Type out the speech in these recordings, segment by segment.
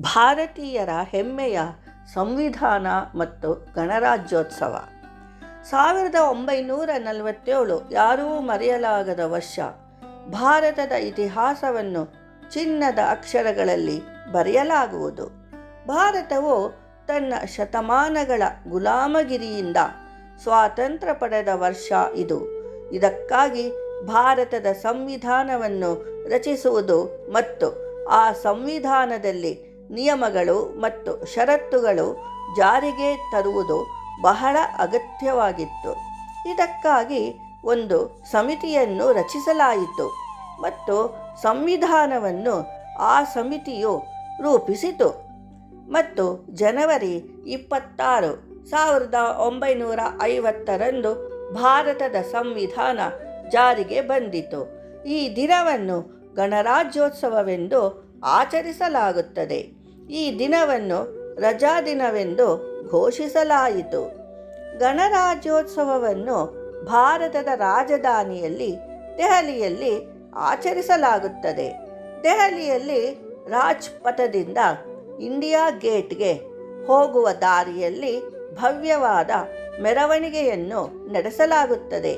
ಭಾರತೀಯರ ಹೆಮ್ಮೆಯ ಸಂವಿಧಾನ ಮತ್ತು ಗಣರಾಜ್ಯೋತ್ಸವ. ಸಾವಿರದ ಒಂಬೈನೂರ ನಲವತ್ತೇಳು ಯಾರೂ ಮರೆಯಲಾಗದ ವರ್ಷ ಭಾರತದ ಇತಿಹಾಸವನ್ನು ಚಿನ್ನದ ಅಕ್ಷರಗಳಲ್ಲಿ ಬರೆಯಲಾಗುವುದು. ಭಾರತವು ತನ್ನ ಶತಮಾನಗಳ ಗುಲಾಮಗಿರಿಯಿಂದ ಸ್ವಾತಂತ್ರ್ಯ ಪಡೆದ ವರ್ಷ ಇದು. ಇದಕ್ಕಾಗಿ ಭಾರತದ ಸಂವಿಧಾನವನ್ನು ರಚಿಸುವುದು ಮತ್ತು ಆ ಸಂವಿಧಾನದಲ್ಲಿ ನಿಯಮಗಳು ಮತ್ತು ಷರತ್ತುಗಳು ಜಾರಿಗೆ ತರುವುದು ಬಹಳ ಅಗತ್ಯವಾಗಿತ್ತು. ಇದಕ್ಕಾಗಿ ಒಂದು ಸಮಿತಿಯನ್ನು ರಚಿಸಲಾಯಿತು ಮತ್ತು ಸಂವಿಧಾನವನ್ನು ಆ ಸಮಿತಿಯು ರೂಪಿಸಿತು. ಮತ್ತು ಜನವರಿ ಇಪ್ಪತ್ತಾರು, ಸಾವಿರದ ಒಂಬೈನೂರ ಐವತ್ತರಂದು ಭಾರತದ ಸಂವಿಧಾನ ಜಾರಿಗೆ ಬಂದಿತು. ಈ ದಿನವನ್ನು ಗಣರಾಜ್ಯೋತ್ಸವವೆಂದು ಆಚರಿಸಲಾಗುತ್ತದೆ. ಈ ದಿನವನ್ನು ರಜಾದಿನವೆಂದು ಘೋಷಿಸಲಾಯಿತು. ಗಣರಾಜ್ಯೋತ್ಸವವನ್ನು ಭಾರತದ ರಾಜಧಾನಿಯಲ್ಲಿ ದೆಹಲಿಯಲ್ಲಿ ಆಚರಿಸಲಾಗುತ್ತದೆ. ದೆಹಲಿಯಲ್ಲಿ ರಾಜ್ಪಥದಿಂದ ಇಂಡಿಯಾ ಗೇಟ್ಗೆ ಹೋಗುವ ದಾರಿಯಲ್ಲಿ ಭವ್ಯವಾದ ಮೆರವಣಿಗೆಯನ್ನು ನಡೆಸಲಾಗುತ್ತದೆ.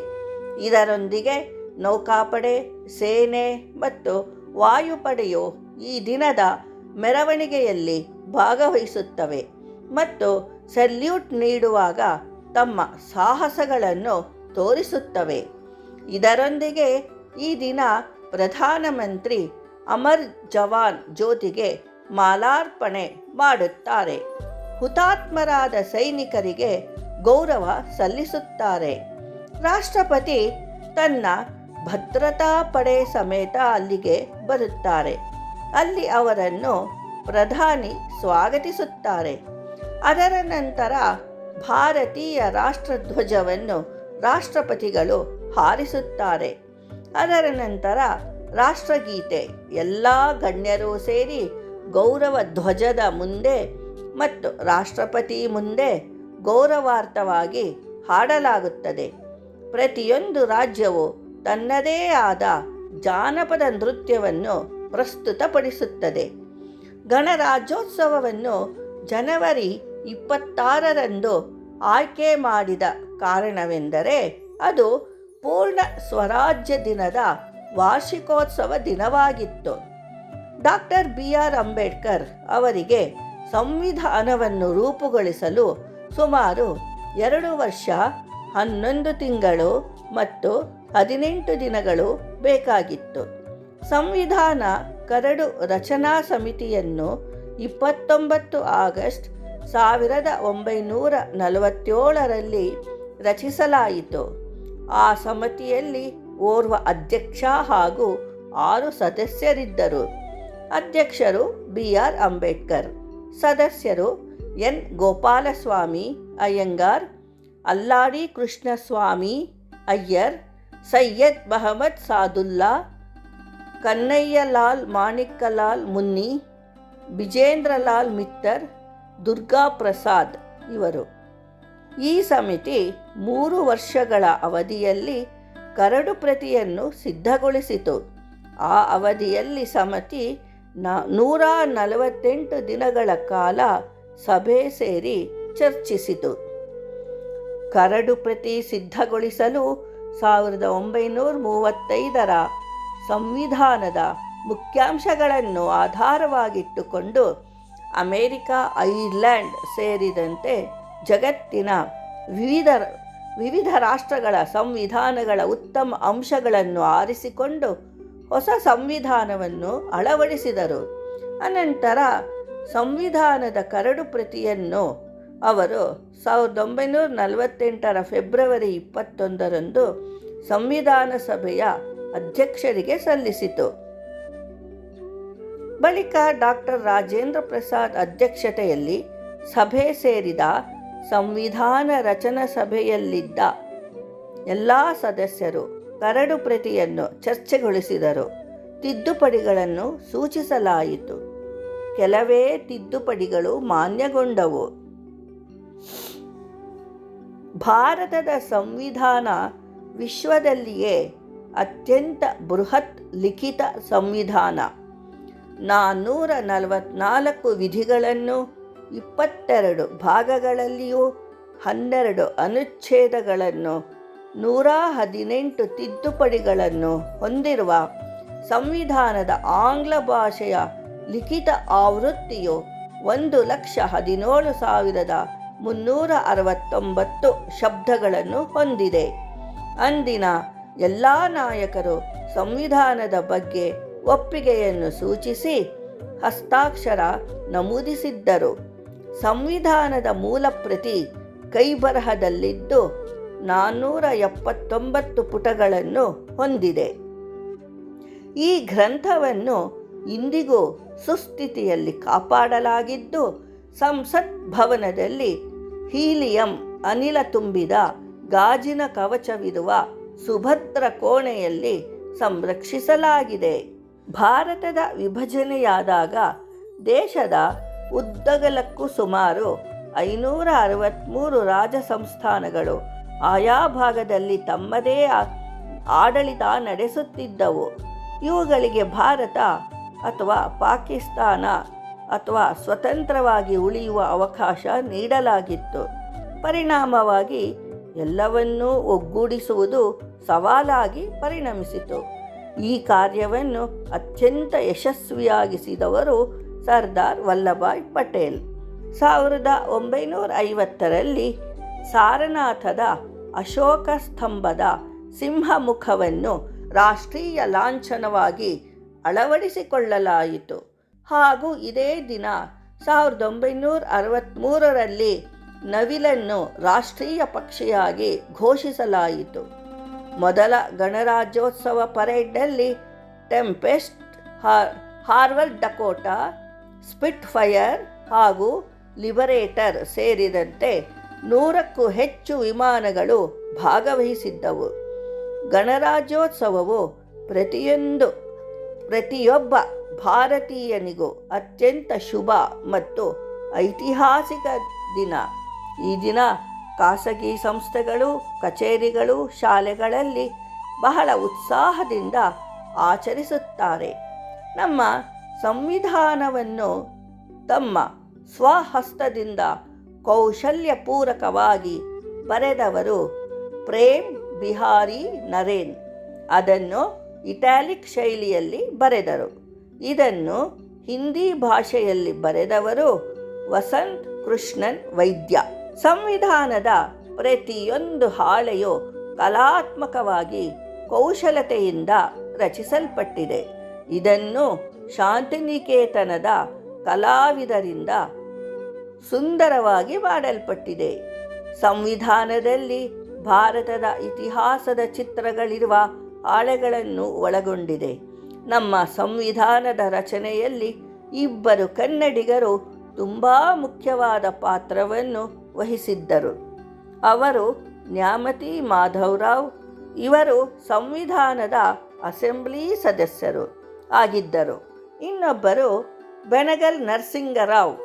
ಇದರೊಂದಿಗೆ ನೌಕಾಪಡೆ, ಸೇನೆ ಮತ್ತು ವಾಯುಪಡೆಯು ಈ ದಿನದ ಮೆರವಣಿಗೆಯಲ್ಲಿ ಭಾಗವಹಿಸುತ್ತವೆ ಮತ್ತು ಸಲ್ಯೂಟ್ ನೀಡುವಾಗ ತಮ್ಮ ಸಾಹಸಗಳನ್ನು ತೋರಿಸುತ್ತವೆ. ಇದರೊಂದಿಗೆ ಈ ದಿನ ಪ್ರಧಾನಮಂತ್ರಿ ಅಮರ್ ಜವಾನ್ ಜ್ಯೋತಿಗೆ ಮಾಲಾರ್ಪಣೆ ಮಾಡುತ್ತಾರೆ. ಹುತಾತ್ಮರಾದ ಸೈನಿಕರಿಗೆ ಗೌರವ ಸಲ್ಲಿಸುತ್ತಾರೆ. ರಾಷ್ಟ್ರಪತಿ ತನ್ನ ಭದ್ರತಾ ಪಡೆ ಸಮೇತ ಅಲ್ಲಿಗೆ ಬರುತ್ತಾರೆ. ಅಲ್ಲಿ ಅವರನ್ನು ಪ್ರಧಾನಿ ಸ್ವಾಗತಿಸುತ್ತಾರೆ. ಅದರ ನಂತರ ಭಾರತೀಯ ರಾಷ್ಟ್ರಧ್ವಜವನ್ನು ರಾಷ್ಟ್ರಪತಿಗಳು ಹಾರಿಸುತ್ತಾರೆ. ಅದರ ನಂತರ ರಾಷ್ಟ್ರಗೀತೆ, ಎಲ್ಲ ಗಣ್ಯರು ಸೇರಿ ಗೌರವ ಧ್ವಜದ ಮುಂದೆ ಮತ್ತು ರಾಷ್ಟ್ರಪತಿ ಮುಂದೆ ಗೌರವಾರ್ಥವಾಗಿ ಹಾಡಲಾಗುತ್ತದೆ. ಪ್ರತಿಯೊಂದು ರಾಜ್ಯವು ತನ್ನದೇ ಆದ ಜಾನಪದ ನೃತ್ಯವನ್ನು ಪ್ರಸ್ತುತಪಡಿಸುತ್ತದೆ. ಗಣರಾಜ್ಯೋತ್ಸವವನ್ನು ಜನವರಿ ಇಪ್ಪತ್ತಾರರಂದು ಆಯ್ಕೆ ಮಾಡಿದ ಕಾರಣವೆಂದರೆ ಅದು ಪೂರ್ಣ ಸ್ವರಾಜ್ಯ ದಿನದ ವಾರ್ಷಿಕೋತ್ಸವ ದಿನವಾಗಿತ್ತು. ಡಾಕ್ಟರ್ ಬಿ ಆರ್ ಅಂಬೇಡ್ಕರ್ ಅವರಿಗೆ ಸಂವಿಧಾನವನ್ನು ರೂಪುಗೊಳಿಸಲು ಸುಮಾರು ಎರಡು ವರ್ಷ, ಹನ್ನೊಂದು ತಿಂಗಳು ಮತ್ತು ಹದಿನೆಂಟು ದಿನಗಳು ಬೇಕಾಗಿತ್ತು. ಸಂವಿಧಾನ ಕರಡು ರಚನಾ ಸಮಿತಿಯನ್ನು ಇಪ್ಪತ್ತೊಂಬತ್ತು ಆಗಸ್ಟ್ ಸಾವಿರದ ಒಂಬೈನೂರ ನಲವತ್ತೇಳರಲ್ಲಿ ರಚಿಸಲಾಯಿತು. ಆ ಸಮಿತಿಯಲ್ಲಿ ಓರ್ವ ಅಧ್ಯಕ್ಷ ಹಾಗೂ ಆರು ಸದಸ್ಯರಿದ್ದರು. ಅಧ್ಯಕ್ಷರು ಬಿ ಆರ್ ಅಂಬೇಡ್ಕರ್, ಸದಸ್ಯರು ಎನ್ ಗೋಪಾಲಸ್ವಾಮಿ ಅಯ್ಯಂಗಾರ್, ಅಲ್ಲಾಡಿ ಕೃಷ್ಣಸ್ವಾಮಿ ಅಯ್ಯರ್, ಸೈಯದ್ ಮಹಮ್ಮದ್ ಸಾದುಲ್ಲಾ ಕನ್ನಯ್ಯಲಾಲ್ ಮಾಣಿಕಲಾಲ್ ಮುನ್ನಿ, ಬಿಜೇಂದ್ರಲಾಲ್ ಮಿತ್ತರ್, ದುರ್ಗಾ ಪ್ರಸಾದ್ ಇವರು. ಈ ಸಮಿತಿ ಮೂರು ವರ್ಷಗಳ ಅವಧಿಯಲ್ಲಿ ಕರಡು ಪ್ರತಿಯನ್ನು ಸಿದ್ಧಗೊಳಿಸಿತು. ಆ ಅವಧಿಯಲ್ಲಿ ಸಮಿತಿ ನ ನೂರ ನಲವತ್ತೆಂಟು ದಿನಗಳ ಕಾಲ ಸಭೆ ಸೇರಿ ಚರ್ಚಿಸಿತು. ಕರಡು ಪ್ರತಿ ಸಿದ್ಧಗೊಳಿಸಲು ಸಾವಿರದ ಒಂಬೈನೂರ ಮೂವತ್ತೈದರ ಸಂವಿಧಾನದ ಮುಖ್ಯಾಂಶಗಳನ್ನು ಆಧಾರವಾಗಿಟ್ಟುಕೊಂಡು ಅಮೇರಿಕ ಐರ್ಲ್ಯಾಂಡ್ ಸೇರಿದಂತೆ ಜಗತ್ತಿನ ವಿವಿಧ ವಿವಿಧ ರಾಷ್ಟ್ರಗಳ ಸಂವಿಧಾನಗಳ ಉತ್ತಮ ಅಂಶಗಳನ್ನು ಆರಿಸಿಕೊಂಡು ಹೊಸ ಸಂವಿಧಾನವನ್ನು ಅಳವಡಿಸಿದರು. ಅನಂತರ ಸಂವಿಧಾನದ ಕರಡು ಪ್ರತಿಯನ್ನು ಅವರು ಸಾವಿರದ ಒಂಬೈನೂರ ನಲವತ್ತೆಂಟರ ಫೆಬ್ರವರಿ ಇಪ್ಪತ್ತೊಂದರಂದು ಸಂವಿಧಾನ ಸಭೆಯ ಅಧ್ಯಕ್ಷರಿಗೆ ಸಲ್ಲಿಸಿತು. ಬಳಿಕ ಡಾಕ್ಟರ್ ರಾಜೇಂದ್ರ ಪ್ರಸಾದ್ ಅಧ್ಯಕ್ಷತೆಯಲ್ಲಿ ಸಭೆ ಸೇರಿದ ಸಂವಿಧಾನ ರಚನಾ ಸಭೆಯಲ್ಲಿದ್ದ ಎಲ್ಲ ಸದಸ್ಯರು ಕರಡು ಪ್ರತಿಯನ್ನು ಚರ್ಚೆಗೊಳಿಸಿದರು. ತಿದ್ದುಪಡಿಗಳನ್ನು ಸೂಚಿಸಲಾಯಿತು. ಕೆಲವೇ ತಿದ್ದುಪಡಿಗಳು ಮಾನ್ಯಗೊಂಡವು. ಭಾರತದ ಸಂವಿಧಾನ ವಿಶ್ವದಲ್ಲಿಯೇ ಅತ್ಯಂತ ಬೃಹತ್ ಲಿಖಿತ ಸಂವಿಧಾನ. ನಾನ್ನೂರ ನಲವತ್ನಾಲ್ಕು ವಿಧಿಗಳನ್ನು ಇಪ್ಪತ್ತೆರಡು ಭಾಗಗಳಲ್ಲಿಯೂ ಹನ್ನೆರಡು ಅನುಚ್ಛೇದಗಳನ್ನು, ನೂರ ಹದಿನೆಂಟು ತಿದ್ದುಪಡಿಗಳನ್ನು ಹೊಂದಿರುವ ಸಂವಿಧಾನದ ಆಂಗ್ಲ ಭಾಷೆಯ ಲಿಖಿತ ಆವೃತ್ತಿಯು ಒಂದು ಲಕ್ಷ ಹದಿನೇಳು ಸಾವಿರದ ಮುನ್ನೂರ ಅರವತ್ತೊಂಬತ್ತು ಶಬ್ದಗಳನ್ನು ಹೊಂದಿದೆ. ಅಂದಿನ ಎಲ್ಲ ನಾಯಕರು ಸಂವಿಧಾನದ ಬಗ್ಗೆ ಒಪ್ಪಿಗೆಯನ್ನು ಸೂಚಿಸಿ ಹಸ್ತಾಕ್ಷರ ನಮೂದಿಸಿದ್ದರು. ಸಂವಿಧಾನದ ಮೂಲ ಪ್ರತಿ ಕೈಬರಹದಲ್ಲಿದ್ದು ನಾನ್ನೂರ ಎಪ್ಪತ್ತೊಂಬತ್ತು ಪುಟಗಳನ್ನು ಹೊಂದಿದೆ. ಈ ಗ್ರಂಥವನ್ನು ಇಂದಿಗೂ ಸುಸ್ಥಿತಿಯಲ್ಲಿ ಕಾಪಾಡಲಾಗಿದ್ದು ಸಂಸತ್ ಭವನದಲ್ಲಿ ಹೀಲಿಯಂ ಅನಿಲ ತುಂಬಿದ ಗಾಜಿನ ಕವಚವಿರುವ ಸುಭದ್ರ ಕೋಣೆಯಲ್ಲಿ ಸಂರಕ್ಷಿಸಲಾಗಿದೆ. ಭಾರತದ ವಿಭಜನೆಯಾದಾಗ ದೇಶದ ಉದ್ದಗಲಕ್ಕೂ ಸುಮಾರು ಐನೂರ ಅರವತ್ತ್ಮೂರು ರಾಜ ಸಂಸ್ಥಾನಗಳು ಆಯಾ ಭಾಗದಲ್ಲಿ ತಮ್ಮದೇ ಆಡಳಿತ ನಡೆಸುತ್ತಿದ್ದವು. ಇವುಗಳಿಗೆ ಭಾರತ ಅಥವಾ ಪಾಕಿಸ್ತಾನ ಅಥವಾ ಸ್ವತಂತ್ರವಾಗಿ ಉಳಿಯುವ ಅವಕಾಶ ನೀಡಲಾಗಿತ್ತು. ಪರಿಣಾಮವಾಗಿ ಎಲ್ಲವನ್ನೂ ಒಗ್ಗೂಡಿಸುವುದು ಸವಾಲಾಗಿ ಪರಿಣಮಿಸಿತು. ಈ ಕಾರ್ಯವನ್ನು ಅತ್ಯಂತ ಯಶಸ್ವಿಯಾಗಿಸಿದವರು ಸರ್ದಾರ್ ವಲ್ಲಭಾಯ್ ಪಟೇಲ್. ಸಾವಿರದ ಒಂಬೈನೂರ ಐವತ್ತರಲ್ಲಿ ಸಾರನಾಥದ ಅಶೋಕ ಸ್ತಂಭದ ಸಿಂಹಮುಖವನ್ನು ರಾಷ್ಟ್ರೀಯ ಲಾಂಛನವಾಗಿ ಅಳವಡಿಸಿಕೊಳ್ಳಲಾಯಿತು. ಹಾಗೂ ಇದೇ ದಿನ ಸಾವಿರದ ಒಂಬೈನೂರ ಅರವತ್ತ್ಮೂರರಲ್ಲಿ ನವಿಲನ್ನು ರಾಷ್ಟ್ರೀಯ ಪಕ್ಷಿಯಾಗಿ ಘೋಷಿಸಲಾಯಿತು. ಮೊದಲ ಗಣರಾಜ್ಯೋತ್ಸವ ಪರೇಡ್ನಲ್ಲಿ ಟೆಂಪೆಸ್ಟ್ ಹಾರ್, ಹಾರ್ವರ್ಡ್ ಡಕೋಟಾ ಸ್ಪಿಟ್ ಫೈರ್ ಹಾಗೂ ಲಿಬರೇಟರ್ ಸೇರಿದಂತೆ ನೂರಕ್ಕೂ ಹೆಚ್ಚು ವಿಮಾನಗಳು ಭಾಗವಹಿಸಿದ್ದವು. ಗಣರಾಜ್ಯೋತ್ಸವವು ಪ್ರತಿಯೊಂದು, ಪ್ರತಿಯೊಬ್ಬ ಭಾರತೀಯನಿಗೂ ಅತ್ಯಂತ ಶುಭ ಮತ್ತು ಐತಿಹಾಸಿಕ ದಿನ. ಈ ದಿನ ಖಾಸಗಿ ಸಂಸ್ಥೆಗಳು, ಕಚೇರಿಗಳು, ಶಾಲೆಗಳಲ್ಲಿ ಬಹಳ ಉತ್ಸಾಹದಿಂದ ಆಚರಿಸುತ್ತಾರೆ. ನಮ್ಮ ಸಂವಿಧಾನವನ್ನು ತಮ್ಮ ಸ್ವಹಸ್ತದಿಂದ ಕೌಶಲ್ಯಪೂರಕವಾಗಿ ಬರೆದವರು ಪ್ರೇಮ್ ಬಿಹಾರಿ ನರೇನ್. ಅದನ್ನು ಇಟ್ಯಾಲಿಕ್ ಶೈಲಿಯಲ್ಲಿ ಬರೆದರು. ಇದನ್ನು ಹಿಂದಿ ಭಾಷೆಯಲ್ಲಿ ಬರೆದವರು ವಸಂತ್ ಕೃಷ್ಣನ್ ವೈದ್ಯ. ಸಂವಿಧಾನದ ಪ್ರತಿಯೊಂದು ಹಾಳೆಯು ಕಲಾತ್ಮಕವಾಗಿ ಕೌಶಲತೆಯಿಂದ ರಚಿಸಲ್ಪಟ್ಟಿದೆ. ಇದನ್ನು ಶಾಂತಿನಿಕೇತನದ ಕಲಾವಿದರಿಂದ ಸುಂದರವಾಗಿ ಮಾಡಲ್ಪಟ್ಟಿದೆ. ಸಂವಿಧಾನದಲ್ಲಿ ಭಾರತದ ಇತಿಹಾಸದ ಚಿತ್ರಗಳಿರುವ ಹಾಳೆಗಳನ್ನು ಒಳಗೊಂಡಿದೆ. ನಮ್ಮ ಸಂವಿಧಾನದ ರಚನೆಯಲ್ಲಿ ಇಬ್ಬರು ಕನ್ನಡಿಗರು ತುಂಬ ಮುಖ್ಯವಾದ ಪಾತ್ರವನ್ನು ವಹಿಸಿದ್ದರು. ಅವರು ನ್ಯಾಮತಿ ಮಾಧವರಾವ್ ಇವರು ಸಂವಿಧಾನದ ಅಸೆಂಬ್ಲಿ ಸದಸ್ಯರು ಆಗಿದ್ದರು. ಇನ್ನೊಬ್ಬರು ಬೆನಗಲ್ ನರಸಿಂಗರಾವ್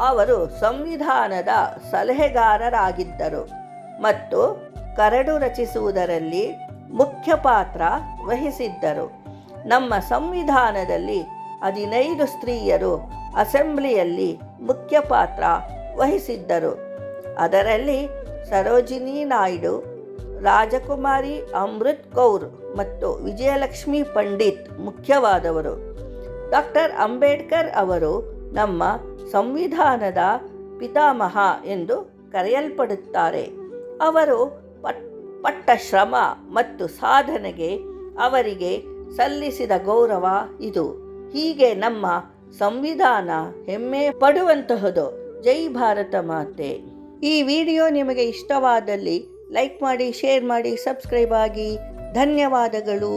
ಅವರು ಸಂವಿಧಾನದ ಸಲಹೆಗಾರರಾಗಿದ್ದರು ಮತ್ತು ಕರಡು ರಚಿಸುವುದರಲ್ಲಿ ಮುಖ್ಯ ಪಾತ್ರ ವಹಿಸಿದ್ದರು. ನಮ್ಮ ಸಂವಿಧಾನದಲ್ಲಿ ಹದಿನೈದು ಸ್ತ್ರೀಯರು ಅಸೆಂಬ್ಲಿಯಲ್ಲಿ ಮುಖ್ಯ ಪಾತ್ರ ವಹಿಸಿದ್ದರು. ಅದರಲ್ಲಿ ಸರೋಜಿನಿ ನಾಯ್ಡು, ರಾಜಕುಮಾರಿ ಅಮೃತ್ ಕೌರ್ ಮತ್ತು ವಿಜಯಲಕ್ಷ್ಮಿ ಪಂಡಿತ್ ಮುಖ್ಯವಾದವರು. ಡಾಕ್ಟರ್ ಅಂಬೇಡ್ಕರ್ ಅವರು ನಮ್ಮ ಸಂವಿಧಾನದ ಪಿತಾಮಹ ಎಂದು ಕರೆಯಲ್ಪಡುತ್ತಾರೆ. ಅವರು ಪಟ್, ಪಟ್ಟ ಶ್ರಮ ಮತ್ತು ಸಾಧನೆಗೆ ಅವರಿಗೆ ಸಲ್ಲಿಸಿದ ಗೌರವ ಇದು. ಹೀಗೆ ನಮ್ಮ ಸಂವಿಧಾನ ಹೆಮ್ಮೆ ಪಡುವಂತಹದು. ಜೈ ಭಾರತ ಮಾತೆ. ಈ ವಿಡಿಯೋ ನಿಮಗೆ ಇಷ್ಟವಾದಲ್ಲಿ ಲೈಕ್ ಮಾಡಿ ಶೇರ್ ಮಾಡಿ ಸಬ್ಸ್ಕ್ರೈಬ್ ಆಗಿ ಧನ್ಯವಾದಗಳು.